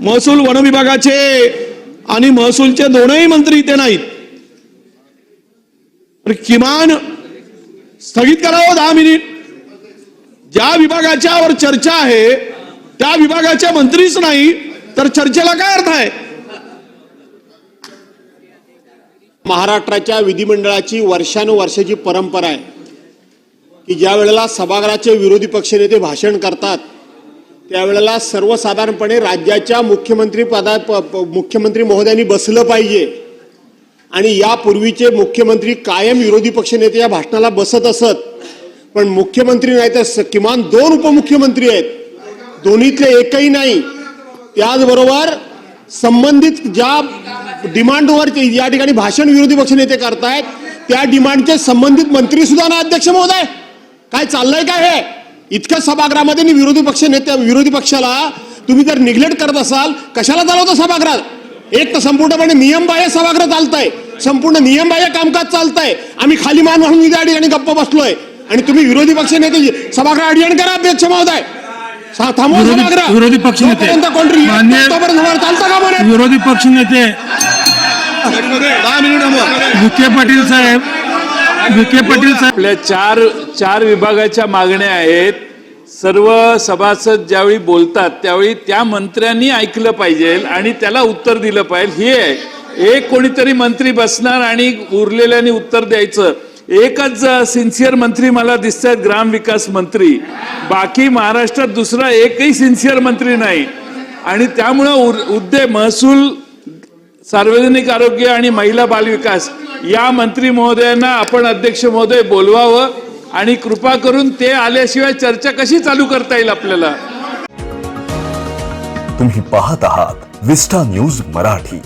महसूल वन विभागाचे आणि महसूलचे दोनही मंत्री इथे नाहीत. तर किमान स्थगित करावं दहा मिनिट. ज्या विभागाच्यावर चर्चा आहे त्या विभागाचे मंत्रीच नाही तर चर्चेला काय अर्थ आहे? महाराष्ट्राच्या विधिमंडळाची वर्षानुवर्षाची परंपरा आहे की ज्या वेळेला सभागृहाचे विरोधी पक्षनेते भाषण करतात त्यावेळेला सर्वसाधारणपणे राज्याच्या मुख्यमंत्री पदा प- प- मुख्यमंत्री महोदयांनी बसलं पाहिजे. आणि यापूर्वीचे मुख्यमंत्री कायम विरोधी पक्षनेते या भाषणाला बसत असत. पण मुख्यमंत्री नाही तर किमान दोन उपमुख्यमंत्री आहेत. दोन्हीतले एकही नाही. त्याचबरोबर संबंधित ज्या डिमांडवर या ठिकाणी भाषण विरोधी पक्षनेते करतायत त्या डिमांडचे संबंधित मंत्री सुद्धा ना अध्यक्ष महोदय. काय चाललंय काय हे? इतक्या सभागृहामध्ये विरोधी पक्ष नेते विरोधी पक्षाला तुम्ही जर निग्लेक्ट करत असाल कशाला चालवता सभागृहात एक तर संपूर्णपणे नियमबाह्य सभागृह चालतंय संपूर्ण नियमबाह्य कामकाज चालतंय आम्ही खाली मान म्हणून इथे ठिकाणी गप्प बसलोय आणि तुम्ही विरोधी पक्ष नेते सभागृह अडवण करा अध्यक्ष महोदय थांबवा विरोधी- सभागृह. कोणतरी तोपर्यंत सभागृह चालतं का बरं? विरोधी मिनिट थांबवा. विखे पाटील साहेब विखे पाटील साहेब. आपल्या चार चार विभागाच्या मागण्या आहेत. सर्व सभासद ज्यावेळी बोलतात त्यावेळी त्या मंत्र्यांनी ऐकलं पाहिजे आणि त्याला उत्तर दिलं पाहिजे. हे आहे. एक कोणीतरी मंत्री बसणार आणि उरलेल्यानी उत्तर द्यायचं. एकच सिन्सिअर मंत्री मला दिसत आहेत ग्रामविकास मंत्री. बाकी महाराष्ट्रात दुसरा एकही सिन्सिअर मंत्री नाही. आणि त्यामुळं उर- उद्दे महसूल सार्वजनिक आरोग्य आणि महिला बालविकास या मंत्री महोदयांना आपण अध्यक्ष महोदय बोलवावं आणि कृपा करून ते आल्याशिवाय चर्चा कशी चालू करता येईल आपल्याला? तुम्ही पाहत आहात विस्टा न्यूज मराठी.